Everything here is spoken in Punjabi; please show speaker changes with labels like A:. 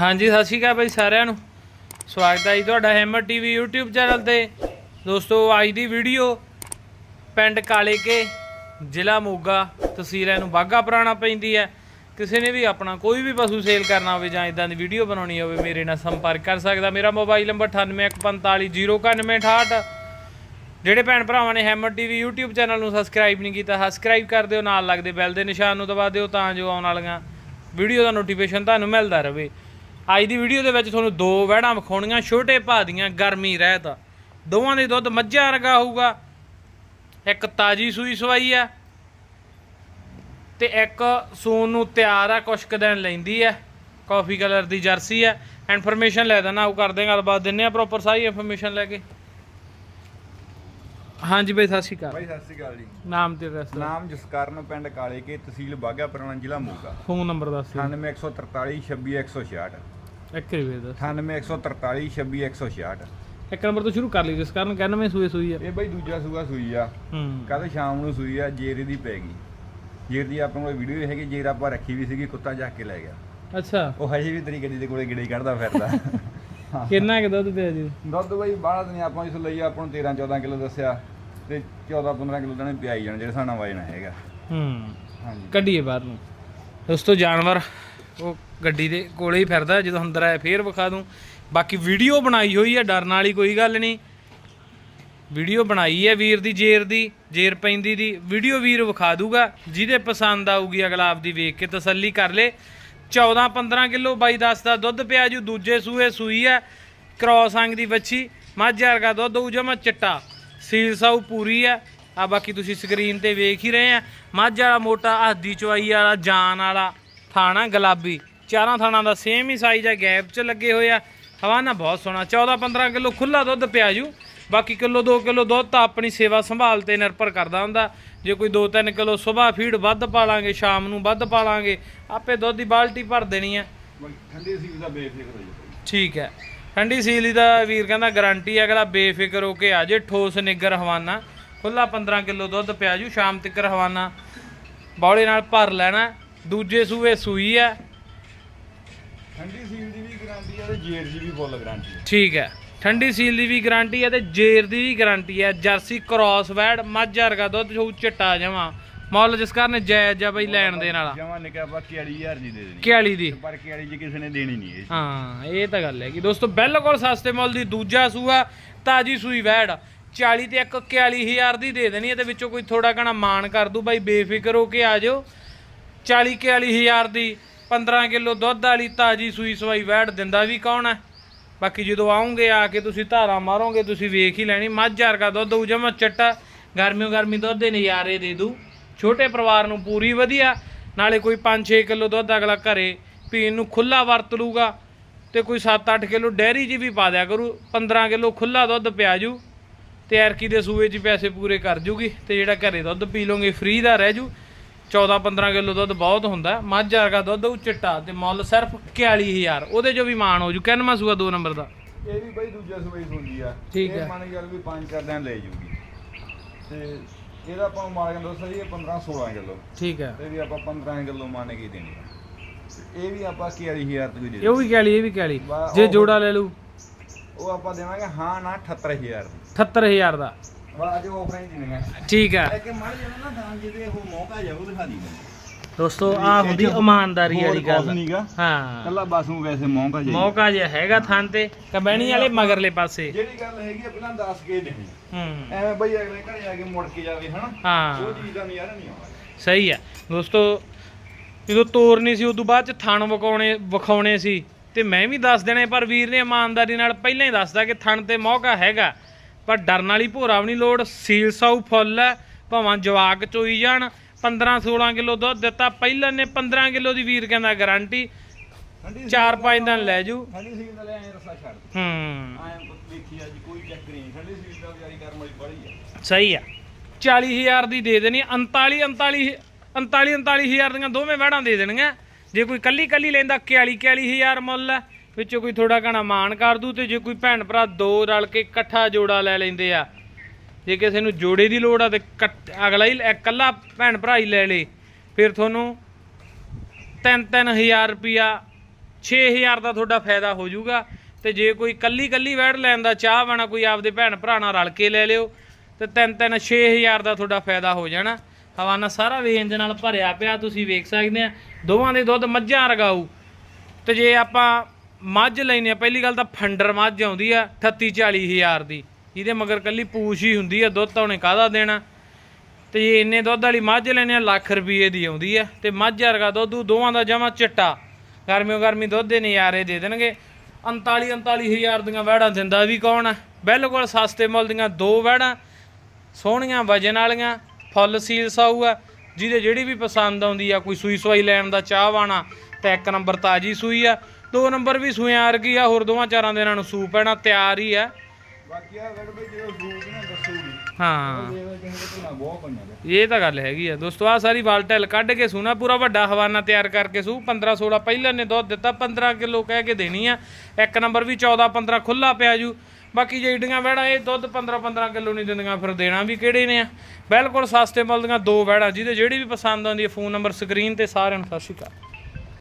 A: ਹਾਂਜੀ, ਸਤਿ ਸ਼੍ਰੀ ਅਕਾਲ ਬਾਈ ਸਾਰਿਆਂ ਨੂੰ। ਸਵਾਗਤ ਹੈ ਜੀ ਤੁਹਾਡਾ ਹੈਮਰ ਟੀਵੀ YouTube ਚੈਨਲ ਤੇ। ਦੋਸਤੋ, ਅੱਜ ਦੀ ਵੀਡੀਓ ਪਿੰਡ ਕਾਲੇਕੇ, ਜ਼ਿਲ੍ਹਾ ਮੋਗਾ ਤਹਿਸੀਲ ਨੂੰ ਬਾਗਾ ਪੁਰਾਣਾ ਪੈਂਦੀ ਹੈ। ਕਿਸੇ ਨੇ ਵੀ ਆਪਣਾ ਕੋਈ ਵੀ ਪਸ਼ੂ ਸੇਲ ਕਰਨਾ ਹੋਵੇ ਜਾਂ ਇਦਾਂ ਦੀ ਵੀਡੀਓ ਬਣਾਉਣੀ ਹੋਵੇ, ਮੇਰੇ ਨਾਲ ਸੰਪਰਕ ਕਰ ਸਕਦਾ। ਮੇਰਾ ਮੋਬਾਈਲ ਨੰਬਰ 9815409168 ਜਿਹੜੇ ਭੈਣ ਭਰਾਵਾਂ ਨੇ ਹੈਮਰ ਟੀਵੀ YouTube ਚੈਨਲ ਨੂੰ ਸਬਸਕ੍ਰਾਈਬ ਨਹੀਂ ਕੀਤਾ ਸਬਸਕ੍ਰਾਈਬ ਕਰ ਦਿਓ, ਨਾਲ ਲੱਗਦੇ ਬੈਲ ਦੇ ਨਿਸ਼ਾਨ ਨੂੰ ਦਬਾ ਦਿਓ ਤਾਂ ਜੋ ਆਉਣ ਵਾਲੀਆਂ ਵੀਡੀਓ ਦਾ ਨੋਟੀਫਿਕੇਸ਼ਨ ਤੁਹਾਨੂੰ ਮਿਲਦਾ ਰਹੇ। ਅੱਜ ਦੀ ਵੀਡੀਓ ਦੇ ਵਿੱਚ ਤੁਹਾਨੂੰ ਦੋ ਵਹਿੜਾਂ ਵਿਖਾਉਣੀਆਂ ਛੋਟੇ ਭਾਅ ਦੀਆਂ ਗਰਮੀ ਰਹਿਤ। ਦੋਵਾਂ ਦੇ ਦੁੱਧ ਮੱਝਾਂ ਵਰਗਾ ਹੋਊਗਾ। ਇੱਕ ਤਾਜੀ ਸੂਈ ਸਵਾਈ ਆ ਤੇ ਇੱਕ ਸੂਨ ਨੂੰ ਤਿਆਰ ਆ ਕੁਛ ਕੁ ਦਿਨ ਲੈਂਦੀ ਆ। ਕਾਫੀ ਕਲਰ ਦੀ ਜਰਸੀ ਆ। ਇਨਫੋਰਮੇਸ਼ਨ ਲੈ ਦੇਣਾ ਉਹ ਕਰਦੇ ਗੱਲਬਾਤ ਦਿੰਨੇ ਆ ਪ੍ਰੋਪਰ ਸਾਰੀ ਇਨਫੋਰਮੇਸ਼ਨ ਲੈ ਕੇ। ਹਾਂਜੀ ਬਈ ਸਤਿ ਸ਼੍ਰੀ ਅਕਾਲ।
B: ਬਾਈ ਸਤਿ ਸ਼੍ਰੀ ਅਕਾਲ ਜੀ।
A: ਨਾਮ ਤੇ ਐਡਰੈਸ
B: ਨਾਮ ਜਸਕਰਨ ਪਿੰਡ ਕਾਲੇ ਕੇ ਤਹਿਸੀਲ ਬਾਗਾ ਪੁਰਾਣਾ ਜ਼ਿਲ੍ਹਾ ਮੋਗਾ।
A: ਫੋਨ ਨੰਬਰ ਦੱਸ ਦਿਓ।
B: 98143 26166
A: ਇੱਕ ਰਿਵੇ ਦੱਸ।
B: 98143 26166
A: ਇੱਕ ਨੰਬਰ ਤੋਂ ਸ਼ੁਰੂ ਕਰ ਲਈ ਜਿਸ ਕਾਰਨ 91 ਸੂਏ ਸੂਈ ਆ।
B: ਇਹ ਬਾਈ ਦੂਜਾ ਸੂਆ ਸੂਈ ਆ।
A: ਹੂੰ।
B: ਕੱਲ ਸ਼ਾਮ ਨੂੰ ਸੂਈ ਆ ਜੇਰ ਦੀ ਪੈ ਗਈ। ਜੇਰ ਦੀ ਆਪਣੇ ਕੋਲ ਵੀਡੀਓ ਹੈਗੀ ਜੇਰ ਆਪਾਂ ਰੱਖੀ ਵੀ ਸੀਗੀ ਕੁੱਤਾ ਜਾ ਕੇ ਲੈ ਗਿਆ।
A: ਅੱਛਾ।
B: ਉਹ ਹਜੇ ਵੀ ਤੇਰੀ ਗੱਡੀ ਦੇ ਕੋਲੇ ਗਿੜੇ ਕੱਢਦਾ ਫਿਰਦਾ।
A: ਕਿੰਨਾ ਕਿ ਦੁੱਧ ਪਿਆ ਜੀ?
B: ਦੁੱਧ ਬਾਈ ਬਾਹਲਾ ਨਹੀਂ ਆਪਾਂ ਇਸ ਲਈ ਆਪਾਂ ਨੂੰ 13 14 ਕਿਲੋ ਦੱਸਿਆ ਤੇ 14 15 ਕਿਲੋ ਤਾਂ ਪਿਆਈ ਜਾਣਾ ਜਿਹੜੇ ਸਾਡਾ ਵਜਨ ਹੈਗਾ।
A: ਹੂੰ।
B: ਹਾਂਜੀ।
A: ਕੱਢੀਏ ਬਾਹਰ ਨੂੰ। ਦੋਸਤੋ ਜਾਨਵਰ ਉਹ ਗੱਡੀ ਦੇ ਕੋਲੇ ਹੀ ਫਿਰਦਾ, ਜਦੋਂ ਅੰਦਰ ਆਇਆ ਫੇਰ ਵਿਖਾ ਦੂੰ। ਬਾਕੀ ਵੀਡੀਓ ਬਣਾਈ ਹੋਈ ਹੈ ਡਰਨ ਵਾਲੀ ਕੋਈ ਗੱਲ ਨਹੀਂ। ਵੀਡੀਓ ਬਣਾਈ ਹੈ ਵੀਰ ਦੀ, ਜੇਰ ਦੀ, ਜੇਰ ਪੈਂਦੀ ਦੀ। ਵੀਡੀਓ ਵੀਰ ਵਿਖਾ ਦੂਗਾ, ਜਿਹਦੇ ਪਸੰਦ ਆਊਗੀ ਅਗਲਾ ਆਪਦੀ ਵੇਖ ਕੇ ਤਸੱਲੀ ਕਰ ਲੇ। 14 15 ਕਿਲੋ ਬਾਈ ਦੱਸ ਦਾ ਦੁੱਧ ਪਿਆ ਜੂ, ਦੂਜੇ ਸੂਏ ਸੂਈ ਹੈ ਕ੍ਰੋਸ ਅੰਗ ਦੀ ਵੱਛੀ। ਮੱਝ ਵਰਗਾ ਦੁੱਧ ਉਹ ਜਮਾ ਚਿੱਟਾ। ਸੀਲ ਸਾਊ ਪੂਰੀ ਹੈ ਆ ਬਾਕੀ ਤੁਸੀਂ ਸਕਰੀਨ ਤੇ ਵੇਖ ਹੀ ਰਹੇ ਆ। ਮੱਝ ਵਾਲਾ ਮੋਟਾ, ਹੱਦੀ ਚਵਾਈ ਵਾਲਾ, ਜਾਨ ਵਾਲਾ ਥਾਣਾ, ਗੁਲਾਬੀ। ਚਾਰਾਂ ਥਾਣਾ ਦਾ ਸੇਮ ਹੀ ਸਾਈਜ਼ ਆ ਗੈਪ 'ਚ ਲੱਗੇ ਹੋਏ ਆ। ਹਵਾਨਾ ਬਹੁਤ ਸੋਹਣਾ 14 15 ਕਿਲੋ ਖੁੱਲਾ ਦੁੱਧ ਪਿਆ ਜੂ। ਬਾਕੀ ਕਿਲੋ 2 ਕਿਲੋ ਦੁੱਧ ਤਾਂ ਆਪਣੀ ਸੇਵਾ ਸੰਭਾਲ ਤੇ ਨਿਰਭਰ ਕਰਦਾ ਹੁੰਦਾ। ਜੇ ਕੋਈ 2-3 ਕਿਲੋ ਸਵੇਰ ਫੀਡ ਵੱਧ ਪਾ ਲਾਂਗੇ ਸ਼ਾਮ ਨੂੰ ਵੱਧ ਪਾ ਲਾਂਗੇ ਆਪੇ ਦੁੱਧ ਦੀ ਬਾਲਟੀ ਭਰ ਦੇਣੀ ਆ।
B: ਠੰਡੀ ਸੀ ਦਾ ਬੇਫਿਕਰ ਹੋ ਜਾਓ।
A: ਠੀਕ ਹੈ। ਠੰਡੀ ਸੀਲੀ ਦਾ ਵੀਰ ਕਹਿੰਦਾ ਗਾਰੰਟੀ ਹੈ ਅਗਲਾ ਬੇਫਿਕਰ ਹੋ ਕੇ ਆ ਜੇ ਠੋਸ ਨਿੱਗਰ ਹਵਾਨਾ। ਖੁੱਲਾ 15 ਕਿਲੋ ਦੁੱਧ ਪਿਆ ਜੂ ਸ਼ਾਮ ਤੱਕ ਹਵਾਨਾ। ਬੌਲੇ ਨਾਲ ਭਰ ਲੈਣਾ ਦੂਜੇ ਸੂਏ ਸੂਈ ਹੈ।
B: ਠੰਡੀ ਸੀਲ ਦੀ ਵੀ ਗਾਰੰਟੀ ਆ ਤੇ ਜੇਰ ਦੀ ਵੀ ਫੁੱਲ ਗਾਰੰਟੀ ਆ।
A: ਠੀਕ ਹੈ। ਠੰਡੀ ਸੀਲ ਦੀ ਵੀ ਗਾਰੰਟੀ ਹੈ ਤੇ ਜੇਰ ਦੀ ਵੀ ਗਾਰੰਟੀ ਹੈ ਜਰਸੀ ਕ੍ਰਾਸ ਵੈਡ ਮੱਝ ਵਰਗਾ ਦੁੱਧ ਹੋਊ ਚਿੱਟਾ ਜਮਾ। ਮੁੱਲ ਜਿਸ ਕਾਰਨ ਜਾਇਜ਼ ਆ ਬਈ ਲੈਣ ਦੇਣ ਵਾਲਾ।
B: ਜਮਾ ਨਿਕਾ ਬਾਕੀ ਵਾਲੀ ਹਜ਼ਾਰ ਦੀ ਦੇ ਦੇਣੀ।
A: ਕਿਆਲੀ ਦੀ।
B: ਪਰ ਕਿ ਵਾਲੀ ਜੀ ਕਿਸੇ ਨੇ ਦੇਣੀ ਨਹੀਂ ਇਹ
A: ਹਾਂ ਇਹ ਤਾਂ ਗੱਲ ਹੈ ਕਿ ਦੋਸਤੋ ਬਿਲਕੁਲ ਸਸਤੇ ਮੁੱਲ ਦੀ ਦੂਜਾ ਸੂਆ ਤਾਜੀ ਸੂਈ ਵੈੜ 40 ਤੇ ਇੱਕ 41000 ਦੀ ਦੇ ਦੇਣੀ ਇਹਦੇ ਵਿੱਚੋਂ ਕੋਈ ਥੋੜਾ ਘਣਾ ਮਾਨ ਕਰ ਦੂ। ਬਾਈ ਬੇਫਿਕਰ ਹੋ ਕੇ ਆ ਜਾਓ। 40 41000 ਦੀ 15 ਕਿਲੋ ਦੁੱਧ ਵਾਲੀ ਤਾਜੀ ਸੂਈ ਸਵਾਈ ਵੈੜ ਦਿੰਦਾ ਵੀ ਕੌਣ ਹੈ? ਬਾਕੀ ਜਦੋਂ ਆਉਂਗੇ, ਆ ਕੇ ਤੁਸੀਂ ਧਾਰਾ ਮਾਰੋਗੇ, ਤੁਸੀਂ ਵੇਖ ਹੀ ਲੈਣੀ। ਮੱਝ ਵਰਗਾ ਦੁੱਧ ਹੋਊ, ਜਮਾ ਚੱਟਾ। ਗਰਮੀਓ ਗਰਮੀ ਦੁੱਧ ਦੇ ਨਜ਼ਾਰੇ ਦੇ ਦੂ ਛੋਟੇ ਪਰਿਵਾਰ ਨੂੰ ਪੂਰੀ ਵਧੀਆ। ਨਾਲੇ ਕੋਈ 5-6 ਕਿਲੋ ਦੁੱਧ ਅਗਲਾ ਘਰੇ ਪੀਣ ਨੂੰ ਖੁੱਲਾ ਵਰਤ ਲੂਗਾ ਤੇ ਕੋਈ 7-8 ਕਿਲੋ ਡੈਰੀ 'ਚ ਵੀ ਪਾ ਦਿਆ ਕਰੂ। 15 ਕਿਲੋ ਖੁੱਲਾ ਦੁੱਧ ਪਿਆ ਜੂ ਤੇ ਐਰਕੀ ਦੇ ਸੂਏ 'ਚ ਪੈਸੇ ਪੂਰੇ ਕਰ ਜੂਗੀ ਤੇ ਜਿਹੜਾ ਘਰੇ ਦੁੱਧ ਪੀ ਲੋਗੇ ਫ੍ਰੀ ਦਾ ਰਹਿ ਜੂ। 14-15 ਕਿਲੋ ਦੁੱਧ ਬਹੁਤ ਹੁੰਦਾ ਮੱਝ ਵਰਗਾ ਦੁੱਧ ਉਹ ਚਿੱਟਾ ਤੇ ਮੁੱਲ ਸਿਰਫ 41000 ਉਹਦੇ 'ਚੋਂ ਵੀ ਮਾਣ ਹੋ ਜੂ ਕਿੰਨਵਾਂ ਸੂਆ 2 ਨੰਬਰ ਦਾ?
B: ਇਹ ਵੀ ਬਈ ਦੂਜਾ ਸੂਈ ਹੁੰਦੀ ਆ।
A: ਠੀਕ ਹੈ।
B: ਮੰਨ ਗੱਲ ਵੀ 5-4 ਦਿਨ ਲੈ ਜੂਗੀ। ਤੇ ਇਹਦਾ ਆਪਾਂ ਮਾਰ ਕੇ ਦੱਸੋ ਜੀ 15-16 ਕਿਲੋ।
A: ਠੀਕ ਹੈ।
B: ਤੇ ਵੀ ਆਪਾਂ 15 ਕਿਲੋ ਮੰਨ ਕੇ ਦੇਣੀ ਇਹ ਵੀ ਆਪਾਂ 41000 ਤੋਂ ਵੀ ਦੇ
A: ਇਹ ਵੀ ਕਹਿ ਲਈ ਇਹ ਵੀ ਕਹਿ ਲਈ
B: ਵਾਹ,
A: ਜੇ
B: ਉਹ-
A: ਜੋੜਾ ਲੈ ਲੂ
B: ਉਹ ਆਪਾਂ ਦੇਵਾਂਗੇ ਹਾਂ ਨਾ 78000 ਦੀ
A: 78000 ਦਾ।
B: ਵਾ ਅੱਜ ਆਫਰ ਹੀ ਦੇਣਗੇ
A: ਠੀਕ ਹੈ
B: ਕਿ ਮੜ ਜਾਣਾ ਨਾ ਤਾਂ ਜਿਹਦੇ ਉਹ ਮੌਕਾ ਜਾਊ ਦਿਖਾ ਦੀ
A: ਦੋਸਤੋ ਆ ਹੁੰਦੀ ਇਮਾਨਦਾਰੀ ਵਾਲੀ ਗੱਲ। ਹਾਂ।
B: ਕੱਲਾ ਬਸ ਵੈਸੇ ਮੌਕਾ ਜਾਈ
A: ਮੌਕਾ ਜਿਹਾ ਹੈਗਾ ਥਾਂ ਤੇ ਕਬੈਣੀ ਵਾਲੇ ਮਗਰਲੇ ਪਾਸੇ।
B: ਜਿਹੜੀ ਗੱਲ ਹੈਗੀ ਆ ਪਹਿਲਾਂ ਦੱਸ ਕੇ ਦੇਣੀ
A: ਹੂੰ।
B: ਐਵੇਂ ਬਈ ਅਗਲੇ ਘਰੇ ਜਾ ਕੇ ਮੁੜ ਕੇ ਜਾਵੇ ਹਨਾ? ਉਹ
A: ਹਾਂ
B: ਚੀਜ਼ ਦਾ ਨਜ਼ਾਰਾ ਨਹੀਂ ਆਉਂਦਾ।
A: ਸਹੀ ਹੈ ਦੋਸਤੋ ਜਦੋਂ ਤੋਰਨੀ ਸੀ ਉਦੋਂ ਬਾਅਦ ਚ ਥਣ ਵਿਖਾਉਣੇ ਵਿਖਾਉਣੇ ਸੀ। ਤੇ ਮੈਂ ਵੀ ਦੱਸ ਦੇਣੇ ਪਰ ਵੀਰ ਨੇ ਇਮਾਨਦਾਰੀ ਨਾਲ ਪਹਿਲਾਂ ਹੀ ਦੱਸਦਾ ਕਿ ਥਣ ਤੇ ਮੌਕਾ ਹੈਗਾ। ਪਰ ਡਰਨ ਵਾਲੀ ਭੋਰਾ ਵੀ ਨਹੀਂ ਲੋੜ ਸੀਲ ਸਾਊ ਫੁੱਲ ਹੈ ਭਾਵਾਂ ਜਵਾਕ ਚੋਈ ਜਾਣ 15 16 ਕਿਲੋ ਦੁੱਧ ਦਿੱਤਾ ਪਹਿਲਾਂ ਨੇ 15 ਕਿਲੋ ਦੀ ਵੀਰ ਕਹਿੰਦਾ ਗਾਰੰਟੀ
B: ਠੰਡੀ
A: 4-5 ਦਿਨ ਲੈ ਜੂ।
B: ਠੰਡੀ ਸੀਲ ਦਾ ਲੈ ਆਏ ਰਸਾ ਛੱਡ
A: ਹੂੰ।
B: ਆਏ ਵੇਖੀ ਅੱਜ ਕੋਈ ਚੱਕਰ ਨਹੀਂ ਠੰਡੀ ਸੀਲ ਦਾ ਵਿਚਾਰੀ ਕਰਮ ਵਾਲੀ ਬੜੀ ਆ।
A: ਸਹੀ ਆ। 40000 ਦੀ ਦੇ ਦੇਣੀ 39 39 39 39000 ਦੀਆਂ ਦੋਵੇਂ ਵੜਾਂ ਦੇ ਦੇਣੀਆਂ। ਜੇ ਕੋਈ ਕੱਲੀ ਕੱਲੀ ਲੈਂਦਾ 41 41000 ਮੁੱਲ ਹੈ। ਵਿੱਚੋਂ ਕੋਈ ਥੋੜਾ ਘਣਾ ਮਾਣ ਕਰ ਦੂ ਤੇ ਜੇ ਕੋਈ ਭੈਣ ਭਰਾ ਦੋ ਰਲ ਕੇ ਇਕੱਠਾ ਜੋੜਾ ਲੈ ਲੈਂਦੇ ਆ। ਜੇ ਕਿਸੇ ਨੂੰ ਜੋੜੇ ਦੀ ਲੋੜ ਆ ਤੇ ਕੱਟ- ਅਗਲਾ ਹੀ ਇਕੱਲਾ ਭੈਣ ਭਰਾ ਹੀ ਲੈ ਲੇ। ਫਿਰ ਤੁਹਾਨੂੰ 3-3000 ਰੁਪਿਆ 6000 ਦਾ ਤੁਹਾਡਾ ਫਾਇਦਾ ਹੋ ਜਾਊਗਾ। ਤੇ ਜੇ ਕੋਈ ਕੱਲੀ ਕੱਲੀ ਵੈੜ ਲੈਣ ਦਾ ਚਾਹ ਬਣਾ ਕੋਈ ਆਪਦੇ ਭੈਣ ਭਰਾ ਨਾਲ ਰਲ ਕੇ ਲੈ ਲਿਓ, ਤੇ ਤਿੰਨ ਤਿੰਨ 6000 ਦਾ ਤੁਹਾਡਾ ਫਾਇਦਾ ਹੋ ਜਾਣਾ। ਹਵਾਨਾ ਸਾਰਾ ਵੇਂਜ ਨਾਲ ਭਰਿਆ ਪਿਆ, ਤੁਸੀਂ ਵੇਖ ਸਕਦੇ ਆ। ਦੋਵਾਂ ਦੇ ਦੁੱਧ ਮੱਝਾਂ ਰਗਾਊ ਤੇ ਜੇ ਆਪਾਂ ਮੱਝ ਲੈਨੇ ਆ। ਪਹਿਲੀ ਗੱਲ ਤਾਂ ਫੰਡਰ ਮੱਝ ਆਉਂਦੀ ਆ 38 40 ਹਜ਼ਾਰ ਦੀ। ਇਹਦੇ ਮਗਰ ਕੱਲੀ ਪੂਛ ਹੀ ਹੁੰਦੀ ਆ, ਦੁੱਧ ਤਾਂ ਉਹਨੇ ਕਾਹਦਾ ਦੇਣਾ? ਤੇ ਜੇ ਇੰਨੇ ਦੁੱਧ ਵਾਲੀ ਮੱਝ ਲੈਨੇ ਆ, ਲੱਖ ਰੁਪਏ ਦੀ ਆਉਂਦੀ ਆ। ਤੇ ਮੱਝ ਵਰਗਾ ਦੁੱਧ ਦੋਵਾਂ ਦਾ ਜਮਾ ਚਿੱਟਾ। ਗਰਮੀਓ ਗਰਮੀ ਦੁੱਧ ਦੇ ਨਜ਼ਾਰੇ ਦੇ ਦੇਣਗੇ। 39 39 ਹਜ਼ਾਰ ਦੀਆਂ ਵਹਿੜਾਂ ਦਿੰਦਾ ਵੀ ਕੌਣ ਆ? ਬਿਲਕੁਲ ਸਸਤੇ ਮੁੱਲ ਦੀਆਂ ਦੋ ਵਹਿੜਾਂ, ਸੋਹਣੀਆਂ ਵਜਨ ਵਾਲੀਆਂ, ਫੁੱਲ ਸੀਲ ਸਾਊ ਆ। ਜਿਹਦੇ ਜਿਹੜੀ ਵੀ ਪਸੰਦ ਆਉਂਦੀ ਆ, ਕੋਈ ਸੂਈ ਸਵਾਈ ਲੈਣ ਦਾ ਚਾਹਵਾਨਾ ਤੇ ਇੱਕ ਨੰਬਰ ਤਾਜੀ ਸੂਈ ਆ। ਦੋ ਨੰਬਰ ਵੀ ਸੂਈਆਂ ਵਰਗੀ ਆ ਹੋਰ ਦੋਵਾਂ ਚਾਰਾਂ ਦਿਨਾਂ ਨੂੰ ਸੂ ਪੈਣਾ ਤਿਆਰ ਹੀ ਆ।
B: ਬਾਕੀ ਆ ਵੜ ਬਈ ਜਦੋਂ ਸੂਕ ਨਾ ਦੱਸੂਗੀ।
A: ਹਾਂ।
B: ਇਹ ਦੇ
A: ਤਾਂ ਗੱਲ ਹੈਗੀ ਆ। ਦੋਸਤੋ ਆ ਸਾਰੀ ਵਾਲਟੈਲ ਕੱਢ ਕੇ ਸੂਣਾ ਪੂਰਾ ਵੱਡਾ ਹਵਾਨਾ ਤਿਆਰ ਕਰਕੇ ਸੂ। 15 16 ਪਹਿਲਾਂ ਨੇ ਦੁੱਧ ਦਿੱਤਾ 15 ਕਿਲੋ ਕਹਿ ਕੇ ਦੇਣੀ ਆ। ਇੱਕ ਨੰਬਰ ਵੀ 14 15 ਖੁੱਲਾ ਪਿਆ ਜੂ। ਬਾਕੀ ਜਿਹੜੀਆਂ ਵਹਿੜਾਂ ਇਹ ਦੁੱਧ 15 15 ਕਿਲੋ ਨਹੀਂ ਦਿੰਦੀਆਂ ਫਿਰ ਦੇਣਾ ਵੀ ਕਿਹੜੇ ਨੇ ਆ? ਬਿਲਕੁਲ ਸਸਤੇ ਮੁੱਲ ਦੀਆਂ ਦੋ ਵਹਿੜਾਂ ਜਿਹਦੇ ਜਿਹੜੀ ਵੀ ਪਸੰਦ ਆਉਂਦੀ ਹੈ ਫੋਨ ਨੰਬਰ ਸਕਰੀਨ ਤੇ ਸਾਰਿਆਂ ਨੂੰ ਸਤਿ ਸ਼੍ਰੀ ਅਕਾਲ।